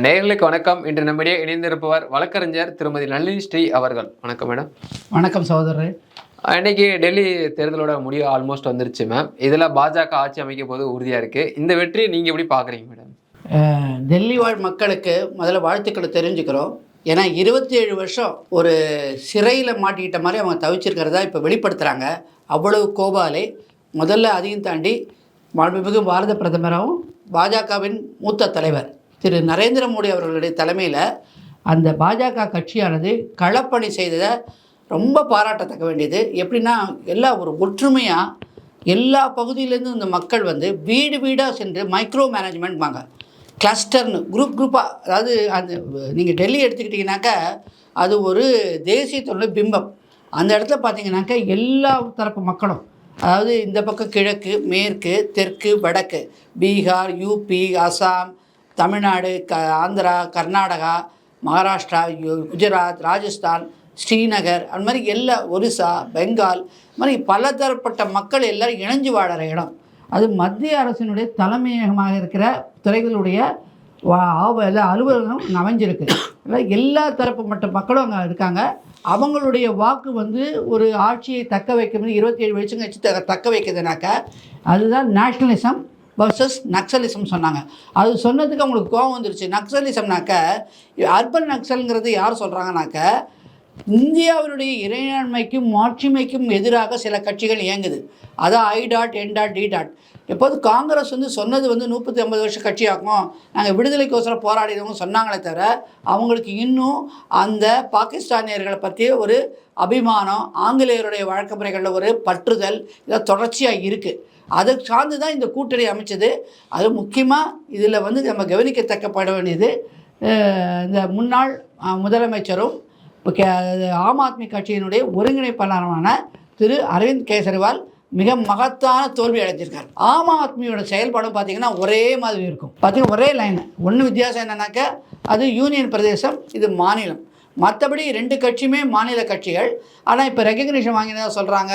நேயர்களுக்கு வணக்கம். இன்று நம்மிடையே இணைந்திருப்பவர் வழக்கறிஞர் திருமதி நளினி ஸ்ரீ அவர்கள். வணக்கம் மேடம் வணக்கம் சகோதரர். இன்னைக்கு டெல்லி தேர்தலோட முடிவு ஆல்மோஸ்ட் வந்துருச்சு மேம் இதில் பாஜக ஆட்சி அமைக்க போது உறுதியாக இருக்கு. இந்த வெற்றியை நீங்கள் எப்படி பார்க்குறீங்க மேடம் டெல்லி வாழ் மக்களுக்கு முதல்ல வாழ்த்துக்களை தெரிஞ்சுக்கிறோம். ஏன்னா இருபத்தி ஏழு வருஷம் ஒரு சிறையில் மாட்டிக்கிட்ட மாதிரி அவங்க தவிச்சிருக்கிறதா இப்போ வெளிப்படுத்துகிறாங்க அவ்வளவு கோபாலே. முதல்ல அதையும் தாண்டி மாண்புமிகு பாரத பிரதமராகவும் பாஜகவின் மூத்த தலைவர் திரு நரேந்திர மோடி அவர்களுடைய தலைமையில் அந்த பாஜக கட்சியானது களப்பணி செய்ததை ரொம்ப பாராட்டத்தக்க வேண்டியது. எப்படின்னா எல்லா ஒரு ஒற்றுமையாக எல்லா பகுதியிலேருந்து இந்த மக்கள் வந்து வீடு வீடாக சென்று மைக்ரோ மேனேஜ்மெண்ட் வாங்க. கிளஸ்டர்னு குரூப் குரூப்பாக அதாவது அந்த நீங்கள் டெல்லி எடுத்துக்கிட்டிங்கனாக்கா அது ஒரு தேசியத்தோட பிம்பம். அந்த இடத்துல பார்த்தீங்கன்னாக்கா எல்லா தரப்பு மக்களும் அதாவது இந்த பக்கம் கிழக்கு மேற்கு தெற்கு வடக்கு பீகார் யூபி அசாம் தமிழ்நாடு க ஆந்திரா கர்நாடகா மகாராஷ்டிரா குஜராத் ராஜஸ்தான் ஸ்ரீநகர் அந்த மாதிரி எல்லா ஒரிசா பெங்கால் மாதிரி மாதிரி பலதரப்பட்ட மக்கள் எல்லாரும் இணைஞ்சு வாழற இடம். அது மத்திய அரசினுடைய தலைமையகமாக இருக்கிற துறைகளுடைய ஆவ- எல்லா அலுவலகம் அமைஞ்சிருக்கு. எல்லா தரப்பு மட்ட மக்களும் அங்கே இருக்காங்க. அவங்களுடைய வாக்கு வந்து ஒரு ஆட்சியை தக்க வைக்கணும் இருபத்தி ஏழு வருஷம் வச்சு த- தக்க வைக்கிறதுனாக்க அதுதான் நேஷ்னலிசம் வர்சஸ் நக்சலிசம் சொன்னாங்க. அது சொன்னதுக்கு அவங்களுக்கு கோபம் வந்துருச்சு. நக்சலிசம்னாக்க அர்பன் நக்சலுங்கிறது யார் சொல்கிறாங்கனாக்க இந்தியாவினுடைய இறையாண்மைக்கும் மாட்சிமைக்கும் எதிராக சில கட்சிகள் இயங்குது. அதான் I dot N dot D dot எப்போது காங்கிரஸ் வந்து சொன்னது வந்து முப்பத்தி ஐம்பது வருஷம் கட்சியாக்கும் நாங்கள் விடுதலைக்கோசரம் போராடினவங்க சொன்னாங்களே தவிர அவங்களுக்கு இன்னும் அந்த பாகிஸ்தானியர்களை பற்றி ஒரு அபிமானம் ஆங்கிலேயருடைய வழக்க முறைகளில் ஒரு பற்றுதல் இதெல்லாம் தொடர்ச்சியாக இருக்குது அதை சார்ந்து தான் இந்த கூட்டணி அமைச்சது. அது முக்கியமாக இதில் வந்து நம்ம கவனிக்கத்தக்கப்பட வேண்டியது இந்த முன்னாள் முதலமைச்சரும் ஆம் ஆத்மி கட்சியினுடைய ஒருங்கிணைப்பாளரான திரு அரவிந்த் கெஜ்ரிவால் மிக மகத்தான தோல்வி அடைஞ்சிருக்கார். ஆம் ஆத்மியோட செயல்பாடும் பார்த்தீங்கன்னா ஒரே மாதிரி இருக்கும். பார்த்தீங்கன்னா ஒரே லைன் ஒன்று வித்தியாசம் என்னன்னாக்கா அது யூனியன் பிரதேசம் இது மாநிலம். மற்றபடி ரெண்டு கட்சியுமே மாநில கட்சிகள். ஆனால் இப்போ ரெகக்னிஷன் வாங்கினதாக சொல்கிறாங்க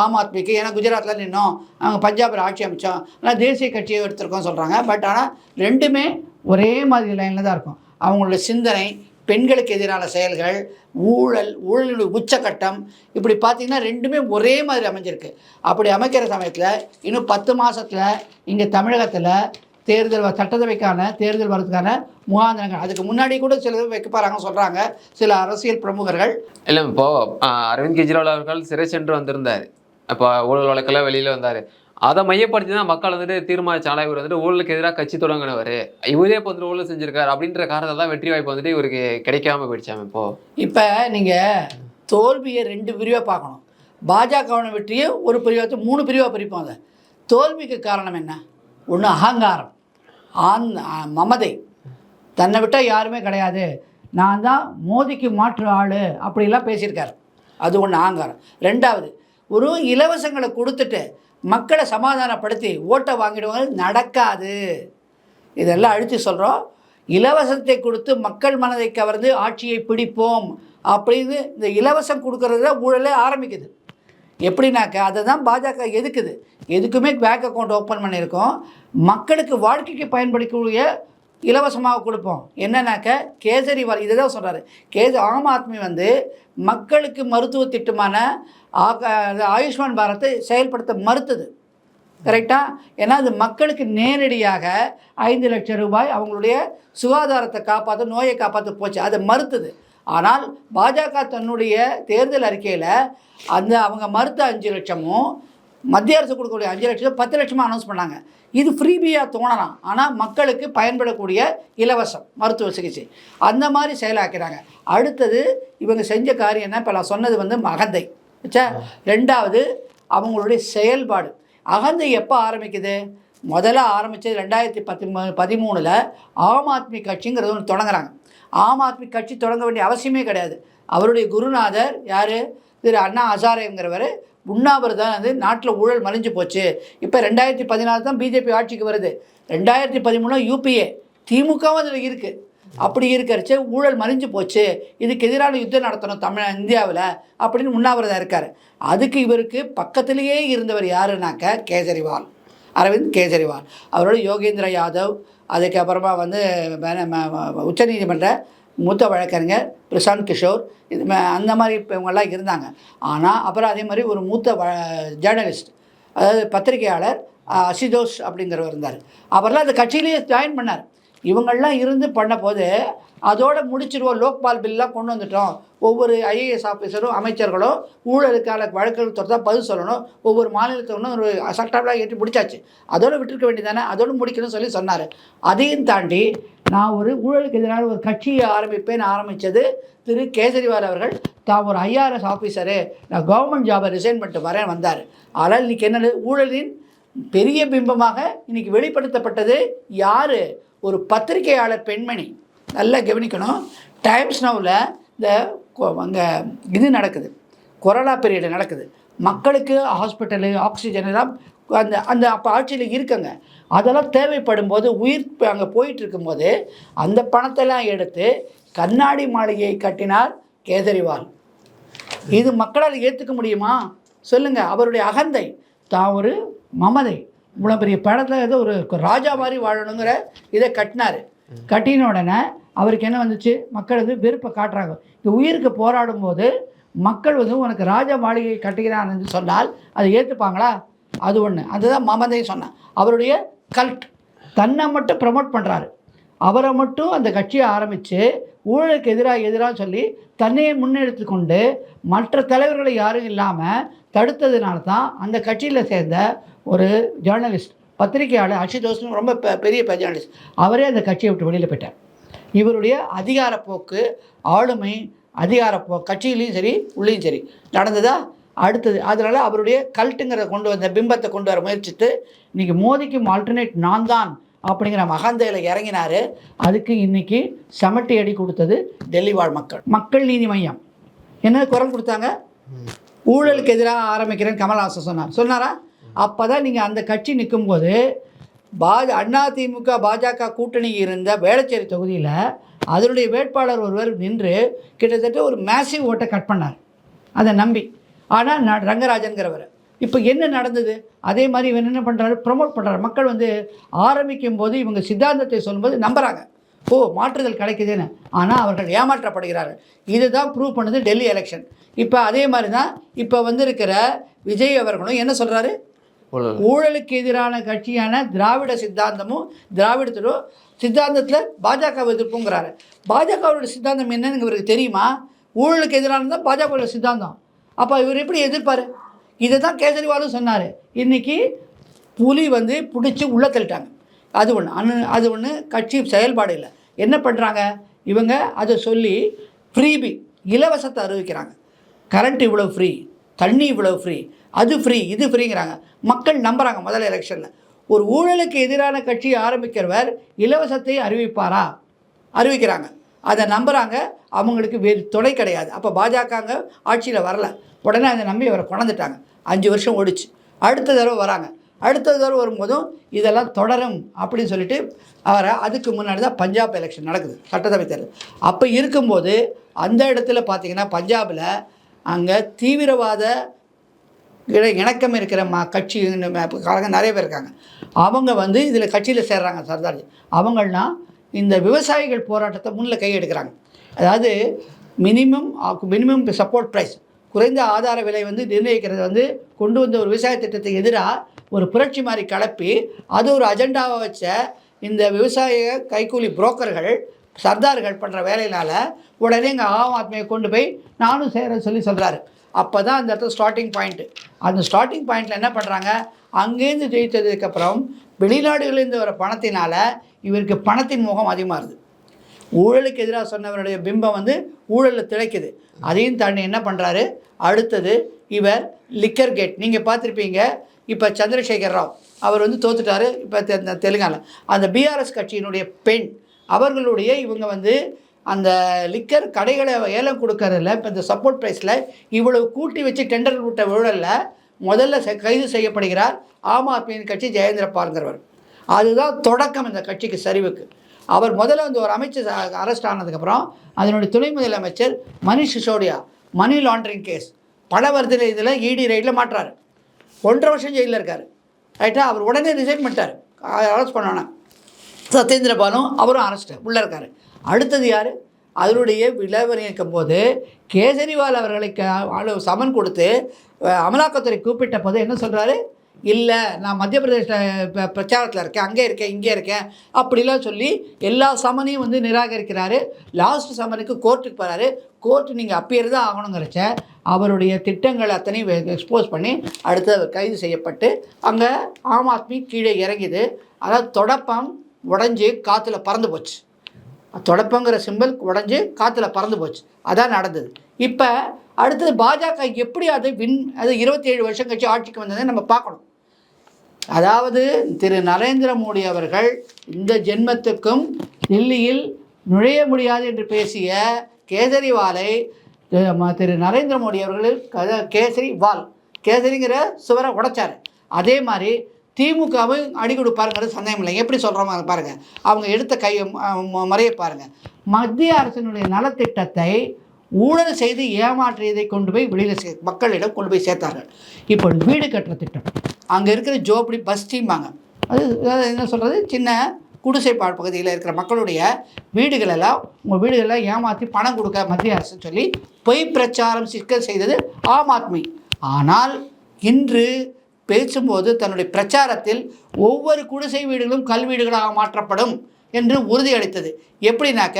ஆம் ஆத்மிக்கு. ஏன்னா குஜராத்தில் நின்னோம் அவங்க பஞ்சாபில் ஆட்சி அமைச்சோம் ஆனால் தேசிய கட்சியை எடுத்திருக்கோம் சொல்கிறாங்க பட் ஆனால் ரெண்டுமே ஒரே மாதிரி லைனில் தான் இருக்கும். அவங்களோட சிந்தனை பெண்களுக்கு எதிரான செயல்கள் ஊழல் ஊழலுடைய உச்சக்கட்டம் இப்படி பார்த்தீங்கன்னா ரெண்டுமே ஒரே மாதிரி அமைஞ்சிருக்கு. அப்படி அமைக்கிற சமயத்தில் இன்னும் பத்து மாதத்தில் இங்கே தமிழகத்தில் தேர்தல் சட்டசபைக்கான தேர்தல் வரதுக்கான முகாந்திரங்கள். அதுக்கு முன்னாடி கூட சில பேர் வைக்க சொல்கிறாங்க சில அரசியல் பிரமுகர்கள். இல்லை இப்போது அரவிந்த் கெஜ்ரிவால் அவர்கள் சிறை சென்று வந்திருந்தார். இப்போ ஊழல் வழக்கெல்லாம் வெளியில் வந்தார். அதை மையப்படுத்தி தான் மக்கள் வந்துட்டு தீர்மானிச்சாலா இவர் வந்துட்டு ஊழலுக்கு எதிராக கட்சி தொடங்கினவர். இவரே இப்போ வந்துட்டு ஊழல் செஞ்சிருக்காரு அப்படின்ற காரணத்தை தான் வெற்றி வாய்ப்பு வந்துட்டு இவருக்கு கிடைக்காம போயிடுச்சாம இப்போ. இப்போ நீங்கள் தோல்வியை ரெண்டு பிரிவாக பார்க்கணும். பாஜகவின வெற்றியை ஒரு பிரிவாக மூணு பிரிவாக பிரிப்போம் அதை. தோல்விக்கு காரணம் என்ன? ஒன்று அகங்காரம். ஆன் மமதை. தன்னை விட்டால் யாருமே கிடையாது. நான் தான் மோதிக்கு மாற்று ஆள் அப்படிலாம் பேசியிருக்காரு. அது ஒன்று அகங்காரம். ரெண்டாவது ஒரு இலவசங்களை கொடுத்துட்டு மக்களை சமாதானப்படுத்தி ஓட்டை வாங்கிடுவாங்க. நடக்காது. இதெல்லாம் அழுத்தி சொல்கிறோம் இலவசத்தை கொடுத்து மக்கள் மனதை கவர்ந்து ஆட்சியை பிடிப்போம் அப்படின்னு இந்த இலவசம் கொடுக்கறது தான் ஊழலே ஆரம்பிக்குது. எப்படின்னாக்கா அதை தான் பாஜக எதுக்குது? எதுக்குமே பேங்க் அக்கௌண்ட் ஓப்பன் பண்ணியிருக்கோம். மக்களுக்கு வாழ்க்கைக்கு பயன்படுத்தக்கூடிய இலவசமாக கொடுப்போம். என்னன்னாக்க கேஜரிவால் இதை தான் சொல்கிறாரு கேஜ ஆம் ஆத்மி வந்து மக்களுக்கு மருத்துவ திட்டமான ஆக- ஆயுஷ்மான் பாரத்தை செயல்படுத்த மறுத்தது. கரெக்டாக ஏன்னா அது மக்களுக்கு நேரடியாக ஐந்து லட்சம் ரூபாய் அவங்களுடைய சுகாதாரத்தை காப்பாற்ற நோயை காப்பாற்ற போச்சு. அதை மறுத்தது. ஆனால் பாஜக தன்னுடைய தேர்தல் அறிக்கையில் அந்த அவங்க மறுத்த அஞ்சு லட்சமும் மத்திய அரசு கொடுக்கக்கூடிய அஞ்சு லட்சம் பத்து லட்சமாக அனௌன்ஸ் பண்ணாங்க. இது ஃப்ரீபியாக தோணலாம். ஆனால் மக்களுக்கு பயன்படக்கூடிய இலவசம் மருத்துவ சிகிச்சை. அந்த மாதிரி செயலாக்கிறாங்க. அடுத்தது இவங்க செஞ்ச காரியம் என்ன? இப்போ நான் சொன்னது வந்து அகந்தை. வச்சா ரெண்டாவது அவங்களுடைய செயல்பாடு. அகந்தை எப்போ ஆரம்பிக்குது? முதல்ல ஆரம்பித்தது ரெண்டாயிரத்தி பத்தி பதிமூணில் ஆம் ஆத்மி கட்சிங்கிறது ஒன்று தொடங்குறாங்க. ஆம் ஆத்மி கட்சி தொடங்க வேண்டிய அவசியமே கிடையாது. அவருடைய குருநாதர் யார்? திரு அண்ணா ஹசாரேங்கிறவர் உண்ணாவிரதம் வந்து நாட்டில் ஊழல் மலிஞ்சு போச்சு. இப்போ ரெண்டாயிரத்தி பதினாலு தான் பிஜேபி ஆட்சிக்கு வருது. ரெண்டாயிரத்தி பதிமூணு யூபிஏ திமுகவும் அதில் இருக்குது அப்படி இருக்கிறச்சு ஊழல் மறிஞ்சு போச்சு. இதுக்கு எதிரான யுத்தம் நடத்தணும் தமிழ் இந்தியாவில் அப்படின்னு உண்ணாவிரதம் இருக்கார். அதுக்கு இவருக்கு பக்கத்திலேயே இருந்தவர் யாருனாக்க கேஜரிவால். அரவிந்த் கெஜ்ரிவால். அவரோட யோகேந்திர யாதவ் அதுக்கப்புறமா வந்து உச்சநீதிமன்ற மூத்த வழக்கறிஞர் பிரசாந்த் கிஷோர் இது அந்த மாதிரி இப்போ இவங்கெல்லாம் இருந்தாங்க. ஆனால் அப்புறம் அதே மாதிரி ஒரு மூத்த வ ஜேர்னலிஸ்ட் அதாவது பத்திரிகையாளர் அசிதோஷ் அப்படிங்கிறவர் இருந்தார். அவரெல்லாம் அந்த கட்சியிலேயே ஜாயின் பண்ணார். இவங்கள்லாம் இருந்து பண்ண போது அதோடு முடிச்சிருவோம். லோக்பால் பில்லாம் கொண்டு வந்துட்டோம். ஒவ்வொரு ஐஏஎஸ் ஆஃபீஸரும் அமைச்சர்களும் ஊழலுக்கான வழக்குகள் தொடர்ந்தா பதில் சொல்லணும். ஒவ்வொரு மாநிலத்திலும் ஒரு சட்டம்லாம் ஏற்றி முடிச்சாச்சு. அதோடு விட்டுருக்க வேண்டியதானே அதோட முடிக்கணும்னு சொல்லி சொன்னார். அதையும் தாண்டி நான் ஒரு ஊழலுக்கு எதிரான ஒரு கட்சியை ஆரம்பிப்பேன் ஆரம்பித்தது திரு. கேஜரிவால் அவர்கள். தான் ஒரு ஐஆர்எஸ் ஆஃபீஸரு நான் கவர்மெண்ட் ஜாபை ரிசைன் பண்ணிட்டு வரேன் வந்தார். ஆனால் இன்னைக்கு என்னது? ஊழலின் பெரிய பிம்பமாக இன்றைக்கி வெளிப்படுத்தப்பட்டது யார்? ஒரு பத்திரிகையாளர் பெண்மணி. நல்லா கவனிக்கணும். டைம்ஸ் நவுவில் இந்த அங்கே இது நடக்குது. கொரோனா பீரியடு நடக்குது. மக்களுக்கு ஹாஸ்பிட்டலு ஆக்சிஜன் எல்லாம் அந்த அந்த அப்போ ஆட்சியில் இருக்குங்க. அதெல்லாம் தேவைப்படும் போது உயிர் அங்கே போயிட்டு இருக்கும்போது அந்த பணத்தெல்லாம் எடுத்து கண்ணாடி மாளிகையை கட்டினார் கேஜரிவால். இது மக்களால் ஏற்றுக்க முடியுமா? சொல்லுங்கள் அவருடைய அகந்தை. தான் ஒரு மமதை. இவ்வளோ பெரிய படத்தில் ஏதோ ஒரு ராஜா மாதிரி வாழணுங்கிற இதை கட்டினார். கட்டின உடனே அவருக்கு என்ன வந்துச்சு? மக்கள் வந்து வெறுப்பை காட்டுறாங்க. இந்த உயிருக்கு போராடும் போது மக்கள் வந்து உனக்கு ராஜா மாளிகை கட்டுகிறான்னு சொன்னால் அதை ஏற்றுப்பாங்களா அது ஒன்று அதுதான் மமதையும் சொன்னேன். அவருடைய கல்ட் தன்னை மட்டும் ப்ரமோட் பண்ணுறாரு அவரை மட்டும் அந்த கட்சியை ஆரம்பித்து ஊழலுக்கு எதிராக எதிராக சொல்லி தன்னையே முன்னெடுத்து கொண்டு மற்ற தலைவர்களை யாரும் இல்லாமல் தடுத்ததுனால தான் அந்த கட்சியில் சேர்ந்த ஒரு ஜேர்னலிஸ்ட் பத்திரிகையாளர் அஷிதோஸ்னு ரொம்ப பெ- பெரிய ஜேர்னலிஸ்ட் அவரே அந்த கட்சியை விட்டு வெளியில் போயிட்டார். இவருடைய அதிகாரப்போக்கு ஆளுமை அதிகாரப்போ கட்சியிலையும் சரி உள்ளேயும் சரி நடந்ததா? அடுத்தது அதனால் அவருடைய கல்ட்டுங்கிறத கொண்டு வந்த பிம்பத்தை கொண்டு வர முயற்சித்து இன்றைக்கி மோதிக்கும் ஆல்டர்னேட் நான் தான் அப்படிங்கிற மகந்தையில் இறங்கினார். அதுக்கு இன்றைக்கி செமட்டி அடி கொடுத்தது டெல்லி வாழ் மக்கள். மக்கள் நீதி மையம். என்ன குரல் கொடுத்தாங்க? ஊழலுக்கு எதிராக ஆரம்பிக்கிறேன்னு கமல்ஹாசன் சொன்னார். சொன்னாரா? அப்போ தான் நீங்கள் அந்த கட்சி நிற்கும்போது பாஜ அதிமுக பாஜக கூட்டணி இருந்த வேளச்சேரி தொகுதியில் அதனுடைய வேட்பாளர் ஒருவர் நின்று கிட்டத்தட்ட ஒரு மேசிவ் ஓட்டை கட் பண்ணார். அதை நம்பி. ஆனால் நான் ரங்கராஜன்கிறவர். இப்போ என்ன நடந்தது? அதே மாதிரி இவன் என்ன பண்ணுறாரு ப்ரொமோட் பண்ணுறாரு மக்கள் வந்து ஆரம்பிக்கும் போது இவங்க சித்தாந்தத்தை சொல்லும்போது நம்புகிறாங்க ஓ மாற்றுதல் கிடைக்குதுன்னு. ஆனால் அவர்கள் ஏமாற்றப்படுகிறார்கள். இதுதான் ப்ரூவ் பண்ணுது டெல்லி எலெக்ஷன் இப்போ அதே மாதிரி தான் இப்போ வந்திருக்கிற விஜய் அவர்களும் என்ன சொல்கிறாரு ஊழல். ஊழலுக்கு எதிரான கட்சியான திராவிட சித்தாந்தமும் திராவிடத்திலும் சித்தாந்தத்தில் பாஜக எதிர்ப்புங்கிறாரு. பாஜகவோட சித்தாந்தம் என்னன்னு இவருக்கு தெரியுமா? ஊழலுக்கு எதிரானது தான் பாஜகவோட சித்தாந்தம். அப்போ இவர் எப்படி எதிர்ப்பார்? இதை தான் கேஜரிவாலும் சொன்னார். இன்றைக்கி புலி வந்து பிடிச்சி உள்ளே தள்ளிட்டாங்க. அது ஒன்று அனு அது ஒன்று கட்சி செயல்பாடு இல்லை. என்ன பண்ணுறாங்க இவங்க அதை சொல்லி ஃப்ரீபி இலவசத்தை அறிவிக்கிறாங்க. கரண்ட் இவ்வளோ ஃப்ரீ தண்ணி இவ்வளோ ஃப்ரீ அது ஃப்ரீ இது ஃப்ரீங்கிறாங்க மக்கள் நம்புகிறாங்க முதல் எலெக்ஷனில் ஒரு ஊழலுக்கு எதிரான கட்சி ஆரம்பிக்கிறவர் இலவசத்தை அறிவிப்பாரா? அறிவிக்கிறாங்க. அதை நம்புகிறாங்க அவங்களுக்கு வேறு துணை கிடையாது. அப்போ பாஜகங்க ஆட்சியில் வரல. உடனே அதை நம்பி அவரை கொண்டாந்துட்டாங்க அஞ்சு வருஷம் ஓடிச்சு. அடுத்த தடவை வராங்க. அடுத்த தடவை வரும்போதும் இதெல்லாம் தொடரும் அப்படின்னு சொல்லிட்டு அவரை அதுக்கு முன்னாடி தான் பஞ்சாப் எலெக்ஷன் நடக்குது சட்டசபை தேர்தல். அப்போ இருக்கும்போது அந்த இடத்துல பார்த்தீங்கன்னா பஞ்சாபில் அங்கே தீவிரவாத இணக்கம் இருக்கிற ம கட்சி காரங்க நிறைய பேர் இருக்காங்க. அவங்க வந்து இதில் கட்சியில் சேர்றாங்க சர்தார்ஜி அவங்கள்லாம் இந்த விவசாயிகள் போராட்டத்தை முன்னில் கையெடுக்கிறாங்க. அதாவது மினிமம் மினிமம் சப்போர்ட் ப்ரைஸ் குறைந்த ஆதார விலை வந்து நிர்ணயிக்கிறது வந்து கொண்டு வந்த ஒரு விவசாய திட்டத்துக்கு எதிராக ஒரு புரட்சி மாதிரி கலப்பி அது ஒரு அஜெண்டாவை வச்ச இந்த விவசாய கைக்கூலி புரோக்கர்கள் சர்தார்கள் பண்ணுற வேலையினால் உடனே எங்கள் ஆம் ஆத்மியை கொண்டு போய் நானும் சேர சொல்லி சொல்கிறாரு அப்போ தான் அந்த இடத்துல ஸ்டார்டிங் பாயிண்ட்டு அந்த ஸ்டார்டிங் பாயிண்டில் என்ன பண்ணுறாங்க அங்கேருந்து ஜெயித்ததுக்கப்புறம் வெளிநாடுகளிலிருந்து வர பணத்தினால் இவருக்கு பணத்தின் முகம் அதிகமாகுது. ஊழலுக்கு எதிராக சொன்னவருடைய பிம்பம் வந்து ஊழலில் திளைக்குது. அதையும் தாண்டி என்ன பண்ணுறாரு அடுத்தது இவர் லிக்கர் கேட் நீங்கள் பார்த்துருப்பீங்க இப்போ சந்திரசேகர் ராவ் அவர் வந்து தோத்துட்டார் இப்போ தெ- தெலுங்கானா. அந்த பிஆர்எஸ் கட்சியினுடைய பெண் அவர்களுடைய இவங்க வந்து அந்த லிக்கர் கடைகளை ஏலம் கொடுக்கறதில்ல இப்போ இந்த சப்போர்ட் ப்ரைஸில் இவ்வளவு கூட்டி வச்சு டெண்டர் விட்ட ஊழலில் முதல்ல கைது செய்யப்படுகிறார் ஆம் ஆத்மியின் கட்சி ஜெயேந்திர பால்கிறவர் அதுதான் தொடக்கம் இந்த கட்சிக்கு சரிவுக்கு. அவர் முதல்ல வந்து ஒரு அமைச்சர் அரெஸ்ட் ஆனதுக்கப்புறம் அதனுடைய துணை முதலமைச்சர் Manish Sisodia money laundering case பல வருதில் இதில் இடி ரைடில் மாட்டுறாரு ஒன்றரை வருஷம் ஜெயிலில் இருக்கார். ரைட்டா அவர் உடனே ரிசைன் பண்ணிட்டார். அரெஸ்ட் பண்ணோன்னே. சத்யேந்திர பாலும் அவரும் அரெஸ்ட் உள்ளே இருக்கார். அடுத்தது யார்? அதனுடைய விளைவரிக்கும் இருக்கும்போது கேஜரிவால் அவர்களை க- சமன் கொடுத்து அமலாக்கத்துறை கூப்பிட்ட போது என்ன சொல்கிறாரு இல்லை நான் மத்திய பிரதேச பிரச்சாரத்தில் இருக்கேன் அங்கே இருக்கேன் இங்கே இருக்கேன் அப்படிலாம் சொல்லி எல்லா சமனையும் வந்து நிராகரிக்கிறாரு. லாஸ்ட் சமனுக்கு கோர்ட்டுக்கு போகிறாரு கோர்ட்டு நீங்கள் அப்பியர் தான் ஆகணுங்கிறச்ச அவருடைய திட்டங்கள் அத்தனையும் எக்ஸ்போஸ் பண்ணி அடுத்து அவர் கைது செய்யப்பட்டு அங்கே ஆம் ஆத்மி கீழே இறங்கிது. அதாவது தொடப்பம் உடஞ்சி காற்றுல பறந்து போச்சு. தொடப்பங்கிற சிம்பிள் உடஞ்சி காற்றுல பறந்து போச்சு. அதான் நடந்தது. இப்போ அடுத்தது பாஜக எப்படி அது வின் அது இருபத்தி ஏழு வருஷம் கழிச்சு ஆட்சிக்கு வந்ததை நம்ம பார்க்கணும். அதாவது திரு நரேந்திர மோடி அவர்கள் இந்த ஜென்மத்துக்கும் டெல்லியில் நுழைய முடியாது என்று பேசிய கேசரிவாலை திரு நரேந்திர மோடி அவர்கள் கேசரிவால் கேசரி வால் கேசரிங்கிற சுவரை உடைச்சாரு. அதே மாதிரி திமுகவும் அடி கொடுப்பாருங்கிறது சந்தேகம் இல்லை. எப்படி சொல்கிறோமோ பாருங்கள் அவங்க எடுத்த கை முறையை பாருங்கள் மத்திய அரசினுடைய நலத்திட்டத்தை ஊழல் செய்து ஏமாற்றியதை கொண்டு போய் வெளியில் சே மக்களிடம் கொண்டு போய் சேர்த்தார்கள். இப்போ வீடு கட்டுற திட்டம். அங்கே இருக்கிற ஜோப்படி பஸ் டீம்பாங்க. அது என்ன சொல்கிறது சின்ன குடிசைப்பாடு பகுதியில் இருக்கிற மக்களுடைய வீடுகளெல்லாம் உங்கள் வீடுகளெல்லாம் ஏமாற்றி பணம் கொடுக்க மத்திய அரசு சொல்லி பொய் பிரச்சாரம் சிக்கல் செய்தது ஆம் ஆத்மி. ஆனால் இன்று பேசும்போது தன்னுடைய பிரச்சாரத்தில் ஒவ்வொரு குடிசை வீடுகளும் கல் வீடுகளாக மாற்றப்படும். என்று உறுதியளித்தது. எப்படின்னாக்க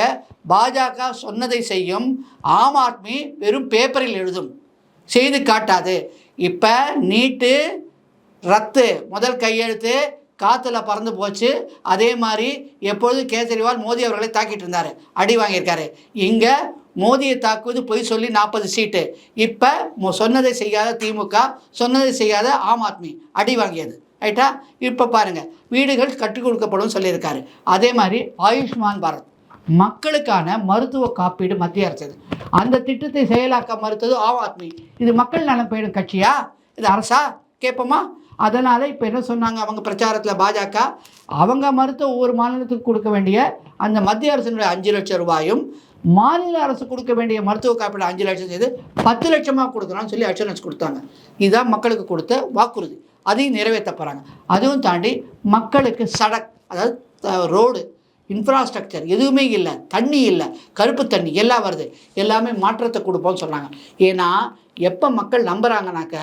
பாஜக சொன்னதை செய்யும் ஆம் ஆத்மி வெறும் பேப்பரில் எழுதும் செய்து காட்டாது. இப்போ நீட்டு ரத்து முதல் கையெழுத்து காற்றுல பறந்து போச்சு. அதே மாதிரி எப்பொழுதும் கேஜரிவால் மோடி அவர்களை தாக்கிட்டு இருந்தார் அடி வாங்கியிருக்காரு. இங்கே மோதியை தாக்குவது பொய் சொல்லி நாற்பது சீட்டு. இப்போ சொன்னதை செய்யாத திமுக சொன்னதை செய்யாத ஆம் ஆத்மி அடி வாங்கியது. ரைட்டா? இப்போ பாருங்கள் வீடுகள் கற்றுக் கொடுக்கப்படும் சொல்லியிருக்காரு. அதே மாதிரி ஆயுஷ்மான் பாரத் மக்களுக்கான மருத்துவ காப்பீடு மத்திய அரசு. அந்த திட்டத்தை செயலாக்க மறுத்தது ஆம் ஆத்மி. இது மக்கள் நலம் போயிடும் கட்சியா? இது அரசா? கேட்போமா அதனால் இப்போ என்ன சொன்னாங்க அவங்க பிரச்சாரத்தில் பாஜக? அவங்க மறுத்த ஒவ்வொரு மாநிலத்துக்கு கொடுக்க வேண்டிய அந்த மத்திய அரசினுடைய அஞ்சு லட்சம் ரூபாயும் மாநில அரசு கொடுக்க வேண்டிய மருத்துவ காப்பீடு அஞ்சு லட்சம் செய்து பத்து லட்சமாக கொடுக்குறான்னு சொல்லி அஷூரன்ஸ் கொடுத்தாங்க. இதுதான் மக்களுக்கு கொடுத்த வாக்குறுதி. அதையும் நிறைவேற்ற போகிறாங்க அதுவும் தாண்டி மக்களுக்கு சடக் அதாவது ரோடு இன்ஃப்ராஸ்ட்ரக்சர் எதுவுமே இல்லை தண்ணி இல்லை கருப்பு தண்ணி எல்லாம் வருது. எல்லாமே மாற்றத்தை கொடுப்போம்னு சொன்னாங்க. ஏன்னா எப்போ மக்கள் நம்புகிறாங்கனாக்க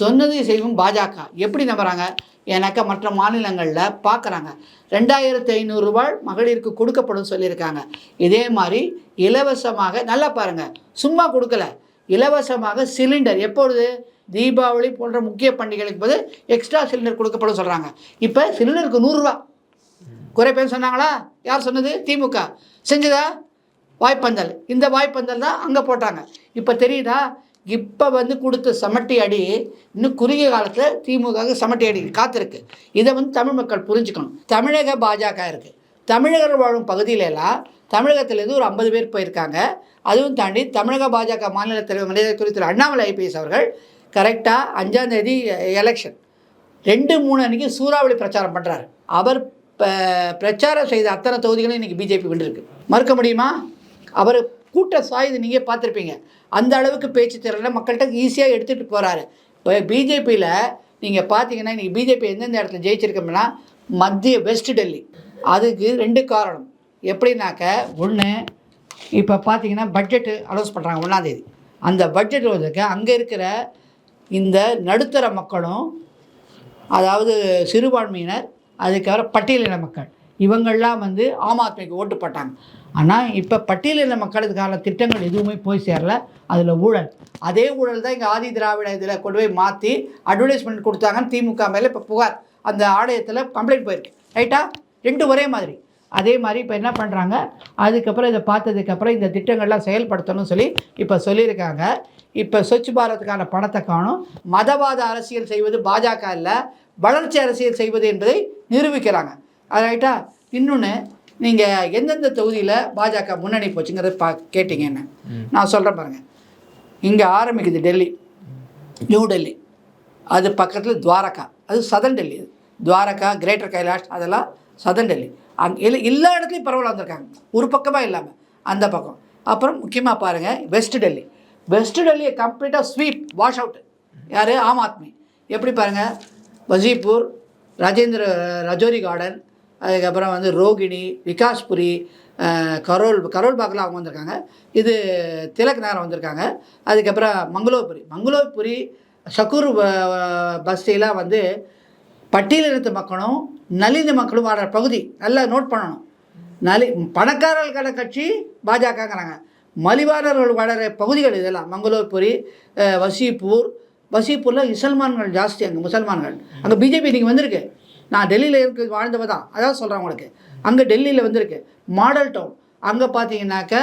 சொன்னதை செய்வோம் பாஜக. எப்படி நம்புகிறாங்க ஏன்னாக்கா மற்ற மாநிலங்களில் பார்க்குறாங்க ரெண்டாயிரத்தி ஐநூறுரூபாய் மகளிருக்கு கொடுக்கப்படும் சொல்லியிருக்காங்க. இதே மாதிரி இலவசமாக நல்லா பாருங்கள் சும்மா கொடுக்கல. இலவசமாக சிலிண்டர் எப்பொழுது? தீபாவளி போன்ற முக்கிய பண்டிகைகளுக்கு போது எக்ஸ்ட்ரா சிலிண்டர் கொடுக்கப்படும் சொல்கிறாங்க இப்போ சிலிண்டருக்கு நூறுரூவா குறை பேர் சொன்னாங்களா? யார் சொன்னது? திமுக. செஞ்சதா? வாய்ப்பந்தல். இந்த வாய்ப்பந்தல் தான் அங்கே போட்டாங்க. இப்போ தெரியுதா? இப்போ வந்து கொடுத்த சமட்டி அடி இன்னும் குறுகிய காலத்தில் திமுக சமட்டி அடி காத்திருக்கு. இதை வந்து தமிழ் மக்கள் புரிஞ்சுக்கணும். தமிழக பாஜக இருக்குது தமிழகர் வாழும் பகுதியிலெல்லாம் தமிழகத்திலேருந்து ஒரு ஐம்பது பேர் போயிருக்காங்க. அதுவும் தாண்டி தமிழக பாஜக மாநில தலைவர் மரியாதைக்குரிய திரு அண்ணாமலை ஐபிஎஸ் அவர்கள் கரெக்டாக அஞ்சாந்தேதி எலெக்ஷன் ரெண்டு மூணு அன்றைக்கி சூறாவளி பிரச்சாரம் பண்ணுறாரு அவர் ப- பிரச்சாரம் செய்த அத்தனை தொகுதிகளும் இன்றைக்கி பிஜேபி வென்றிருக்கு மறுக்க முடியுமா? அவர் கூட்ட சாயுது நீங்கள் பார்த்துருப்பீங்க. அந்த அளவுக்கு பேச்சு திறனை மக்கள்கிட்ட ஈஸியாக எடுத்துகிட்டு போகிறாரு இப்போ பிஜேபியில் நீங்கள் பார்த்தீங்கன்னா இன்றைக்கி பிஜேபி எந்தெந்த இடத்துல ஜெயிச்சிருக்கோம்னா மத்திய வெஸ்ட் டெல்லி. அதுக்கு ரெண்டு காரணம். எப்படின்னாக்க ஒன்று இப்போ பார்த்தீங்கன்னா பட்ஜெட்டு அனௌன்ஸ் பண்ணுறாங்க ஒன்றாந்தேதி அந்த பட்ஜெட் வந்ததுக்கு அங்கே இருக்கிற இந்த நடுத்தர மக்களும் அதாவது சிறுபான்மையினர் அதுக்கப்புறம் பட்டியலின மக்கள். இவங்கள்லாம் வந்து ஆம் ஆத்மிக்கு ஓட்டு போட்டாங்க. ஆனால் இப்போ பட்டியலின மக்களுக்கான திட்டங்கள் எதுவுமே போய் சேரல. அதில் ஊழல். அதே ஊழல் தான் இங்கே ஆதி திராவிட இதில் கொண்டு போய் மாற்றி அட்வர்டைஸ்மெண்ட் கொடுத்தாங்கன்னு திமுக மேலே இப்போ புகார். அந்த ஆலயத்தில் கம்ப்ளைண்ட் போயிருக்கு. ரைட்டா ரெண்டு ஒரே மாதிரி. அதே மாதிரி இப்போ என்ன பண்ணுறாங்க அதுக்கப்புறம் இதை பார்த்ததுக்கப்புறம் இந்த திட்டங்கள்லாம் செயல்படுத்தணும்னு சொல்லி இப்போ சொல்லியிருக்காங்க. இப்போ ஸ்வச் பாரத்துக்கான பணத்தை காணும். மதவாத அரசியல் செய்வது பாஜக இல்லை வளர்ச்சி அரசியல் செய்வது என்பதை நிரூபிக்கிறாங்க. அது ரைட்டா இன்னொன்று நீங்கள் எந்தெந்த தொகுதியில் பாஜக முன்னணி போச்சுங்கிறத பா கேட்டீங்க என்ன? நான் சொல்கிறேன் பாருங்கள் இங்கே ஆரம்பிக்குது டெல்லி நியூ டெல்லி. அது பக்கத்தில் துவாரகா. அது சதன் டெல்லி அது. துவாரகா கிரேட்டர் கைலாஷ் அதெல்லாம் சதன் டெல்லி. அங்கே எல்லா எல்லா இடத்துலையும் பரவலாக வந்திருக்காங்க. ஒரு பக்கமாக இல்லாமல் அந்த பக்கம். அப்புறம் முக்கியமாக பாருங்கள் வெஸ்ட் டெல்லி. வெஸ்ட் டெல்லியை கம்ப்ளீட்டாக ஸ்வீப் வாஷ் அவுட் யார்? ஆம் ஆத்மி. எப்படி பாருங்கள் வசீப்பூர் ராஜேந்திர ரஜோரி கார்டன் அதுக்கப்புறம் வந்து ரோகிணி விகாஸ்புரி கரோல் கரோல் பாக்கில் அவங்க வந்திருக்காங்க. இது திலக் நகரம் வந்திருக்காங்க. அதுக்கப்புறம் மங்களோபுரி. மங்களோபுரி சக்கூர் பஸ்டிலாம் வந்து பட்டியலினத்து மக்களும் நலிந்த மக்களும் வாடுற பகுதி. நல்லா நோட் பண்ணணும். நலி பணக்காரர்களுக்கான கட்சி பாஜகங்கிறாங்க. மலிவாரர்கள் வளர பகுதிகள் இதெல்லாம். மங்களூர்புரி வசீப்பூர். வசீப்பூரில் முசல்மான்கள் ஜாஸ்தி அங்கே முசல்மான்கள். அங்கே பிஜேபி நீங்கள் வந்திருக்கு. நான் டெல்லியில் இருக்க வாழ்ந்தவ தான். அதான் சொல்கிறேன் உங்களுக்கு. அங்கே டெல்லியில் வந்திருக்கு. Model town. அங்கே பார்த்தீங்கன்னாக்க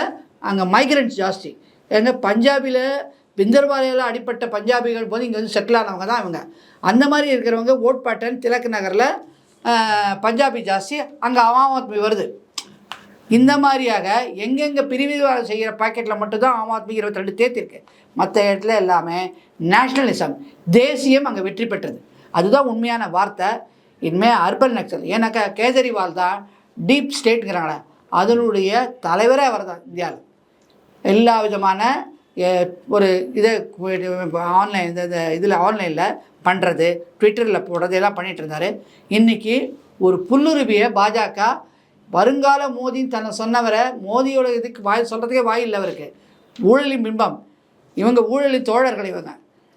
அங்கே மைக்ரண்ட்ஸ் ஜாஸ்தி. எங்க பஞ்சாபில் பிந்தர்வாலையில் அடிப்பட்ட பஞ்சாபிகள் போது இங்கே வந்து செட்டில் ஆனவங்க தான் இவங்க. அந்த மாதிரி இருக்கிறவங்க ஓட் பேட்டன் திலக் நகரில் பஞ்சாபி ஜாஸ்தி. அங்கே ஆம் வருது. இந்த மாதிரியாக எங்கெங்கே பிரிவினைவாதம் செய்கிற பாக்கெட்டில் மட்டும்தான் ஆம் ஆத்மி இருபத்தி ரெண்டு தேர்த்திருக்கு மற்ற இடத்துல எல்லாமே நேஷ்னலிசம் தேசியம் அங்கே வெற்றி பெற்றது. அதுதான் உண்மையான வார்த்தை. இனிமேல் அர்பன் நக்சல். ஏன்னாக்கா கேஜரிவால் தான் டீப் ஸ்டேட்டுங்கிறாங்களே அதனுடைய தலைவரே அவர் தான் இந்தியாவில். எல்லா விதமான ஒரு இதை ஆன்லைன் இந்த இந்த இதில் ஆன்லைனில் பண்ணுறது ட்விட்டரில் போடுறது எல்லாம் பண்ணிகிட்டு இருந்தார். இன்றைக்கி ஒரு புல்லுருவியை பாஜக வருங்கால மோதின்னு தன்னை சொன்னவரை மோதியோட இதுக்கு வாய் சொல்கிறதுக்கே வாய் இல்லை அவருக்கு. ஊழலின் பிம்பம். இவங்க ஊழலின் தோழர்கள் இவங்க.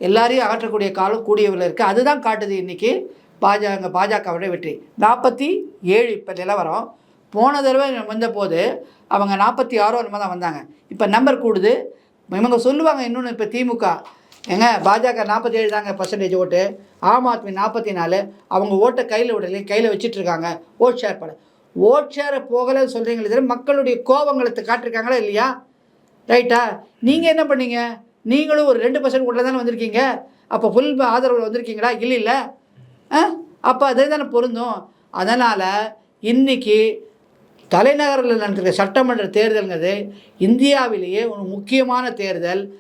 எல்லாரையும் அகற்றக்கூடிய காலம் கூடியவில் இருக்குது அதுதான் காட்டுது இன்றைக்கி பாஜக பாஜகவோட வெற்றி. நாற்பத்தி ஏழு இப்போ நிலவரம். போன தடவை வந்தபோது அவங்க நாற்பத்தி ஆறோ நம்ம தான் வந்தாங்க. இப்போ நம்பர் கூடுது. இவங்க சொல்லுவாங்க இன்னொன்று இப்போ திமுக. ஏங்க பாஜக நாற்பத்தி ஏழு தாங்க பர்சன்டேஜ் ஓட்டு. ஆம் ஆத்மி நாற்பத்தி நாலு. அவங்க ஓட்டை கையில் விடலை கையில் வச்சுட்ருக்காங்க இருக்காங்க. ஓட் ஷேர் பண்ண. ஓட் ஷேரை போகலைன்னு சொல்கிறீங்களே தவிர மக்களுடைய கோபங்களை காட்டிருக்காங்களா இல்லையா? ரைட்டா நீங்கள் என்ன பண்ணீங்க? நீங்களும் ஒரு ரெண்டு பர்சன்ட் கூட தானே வந்திருக்கீங்க? அப்போ ஃபுல் ஆதரவு வந்திருக்கீங்களா? இல்லை இல்லை. ஆ? அப்போ அதே தானே பொருந்தும். அதனால் இன்னைக்கு தலைநகரில் நடக்கிற சட்டமன்ற தேர்தலுங்கிறது இந்தியாவிலேயே ஒரு முக்கியமான தேர்தல்.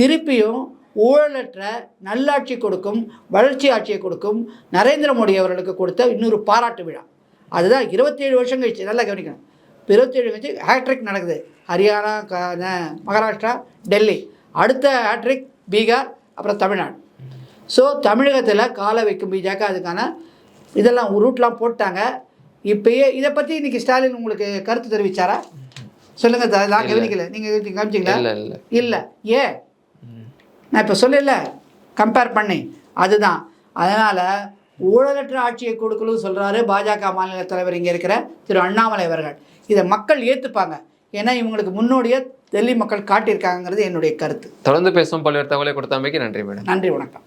திருப்பியும் ஊழலற்ற நல்லாட்சி கொடுக்கும் வளர்ச்சி ஆட்சியை கொடுக்கும் நரேந்திர மோடி அவர்களுக்கு கொடுத்த இன்னொரு பாராட்டு விழா. அதுதான் இருபத்தேழு வருஷம் கழிச்சு நல்லா கவனிக்கணும். இருபத்தேழு கழிச்சு ஹேட்ரிக் நடக்குது. ஹரியானா க மகாராஷ்டிரா டெல்லி. அடுத்த ஹேட்ரிக் பீகார் அப்புறம் தமிழ்நாடு. ஸோ தமிழகத்தில் காலை வைக்கும் பிஜேக அதுக்கான இதெல்லாம் ரூட்லாம் போட்டாங்க. இப்பயே இதை பற்றி இன்னைக்கு ஸ்டாலின் உங்களுக்கு கருத்து தெரிவிச்சாரா? சொல்லுங்கள் நான் கவனிக்கல. நீங்கள் கவனிச்சிங்களா? இல்லை ஏன் நான் இப்போ சொல்லல. கம்பேர் பண்ணி. அதுதான். அதனால் ஊழலற்ற ஆட்சியை கொடுக்கணும்னு சொல்கிறாரு பாஜக மாநில தலைவர் இங்கே இருக்கிற திரு அண்ணாமலை அவர்கள். இதை மக்கள் ஏற்றுப்பாங்க ஏன்னா இவங்களுக்கு முன்னோடியாக டெல்லி மக்கள் காட்டியிருக்காங்கிறது என்னுடைய கருத்து. தொடர்ந்து பேசும் பல்வேறு தகவலை கொடுத்தமைக்கு நன்றி மேடம். நன்றி வணக்கம்.